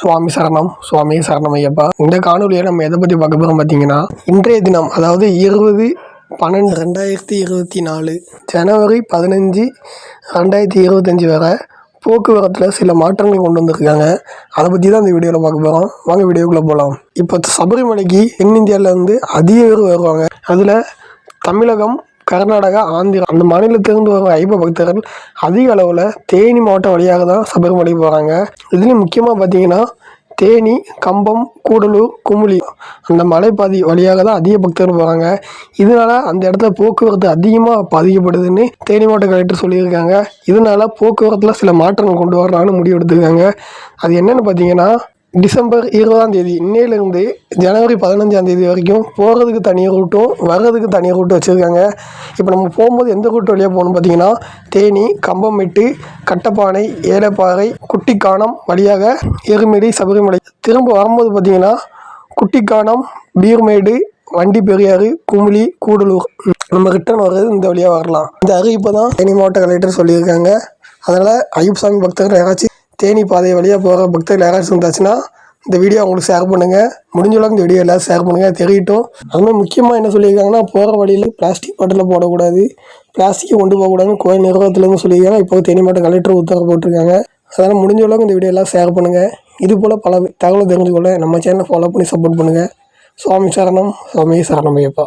சுவாமி சரணம் சுவாமி சரணம் ஐயப்பா. இந்த காணொலியை நம்ம எதை பற்றி பார்க்க போகிறோம் பார்த்தீங்கன்னா இன்றைய தினம் அதாவது இருபது பன்னெண்டு ரெண்டாயிரத்தி இருபத்தி நாலு ஜனவரி பதினஞ்சு ரெண்டாயிரத்தி இருபத்தஞ்சி வரை போக்குவரத்தில் சில மாற்றங்கள் கொண்டு வந்திருக்காங்க. அதை பற்றி தான் இந்த வீடியோவில் பார்க்க போகிறோம் வாங்க வீடியோக்குள்ளே போகலாம் இப்போ சபரிமலைக்கு தென்னிந்தியாவிலேருந்து அதிக பேர் வருவாங்க. அதில் தமிழகம் கர்நாடகா ஆந்திரா அந்த மாநிலத்திலிருந்து வரும் ஐப்ப பக்தர்கள் அதிக அளவில் தேனி மாவட்டம் வழியாக தான் சபரிமலை போகிறாங்க இதுலேயும் முக்கியமாக பார்த்தீங்கன்னா தேனி கம்பம் கூடலூர் குமுளி அந்த மலைப்பாதி வழியாக தான் அதிக பக்தர்கள் போகிறாங்க இதனால் அந்த இடத்துல போக்குவரத்து அதிகமாக பாதிக்கப்படுதுன்னு தேனி மாவட்ட கலெக்டர் சொல்லியிருக்காங்க. இதனால் போக்குவரத்தில் சில மாற்றங்கள் கொண்டு வரலான்னு முடிவெடுத்துருக்காங்க. அது என்னென்னு பார்த்தீங்கன்னா டிசம்பர் இருபதாம் தேதி இன்னையிலேருந்து ஜனவரி பதினஞ்சாம் தேதி வரைக்கும் போகிறதுக்கு தனி ரூட்டும் வர்றதுக்கு தனி ரூட்டும் வச்சுருக்காங்க. இப்போ நம்ம போகும்போது எந்த ரூட் வழியாக போகணும் பார்த்தீங்கன்னா தேனி கம்பமெட்டு கட்டப்பானை ஏலப்பாறை குட்டிக்கானம் வழியாக எருமேடி சபரிமலை. திரும்ப வரும்போது பார்த்தீங்கன்னா குட்டிக்கானம் பீர்மேடு வண்டி பெரியாறு குமுளி கூடலூர். நம்ம ரிட்டர்ன் வர்றது இந்த வழியாக வரலாம். இந்த அறிவிப்பை தான் தேனி மாவட்ட கலெக்டர் சொல்லியிருக்காங்க. அதனால் ஐயப்பசாமி பக்தர்கள் யாராச்சும் தேனி பாதை வழியாக போகிற பக்தர்கள் யாராச்சும் இருந்தாச்சுன்னா இந்த வீடியோ அவங்களுக்கு ஷேர் பண்ணுங்கள் முடிஞ்சளவுக்கு இந்த வீடியோ எல்லாம் ஷேர் பண்ணுங்கள் தெரியட்டும். அதுமாதிரி முக்கியமாக என்ன சொல்லியிருக்காங்கன்னா போகிற வழியில் பிளாஸ்டிக் பாட்டில் போடக்கூடாது. பிளாஸ்டிக்கை கொண்டு போகக்கூடாதுன்னு கோயில் நிர்வாகத்துலேருந்து சொல்லியிருக்காங்க. இப்போ தேனி மாவட்ட கலெக்டர் உத்தரவு போட்டிருக்காங்க. அதனால் முடிஞ்ச அளவுக்கு இந்த வீடியோ எல்லாம் ஷேர் பண்ணுங்கள் இது போல் பல தகவல் தெரிஞ்சுக்கொள்ள நம்ம சேனலை ஃபாலோ பண்ணி சப்போர்ட் பண்ணுங்கள் சுவாமி சரணம் சுவாமி சரணம் ஐயப்பா.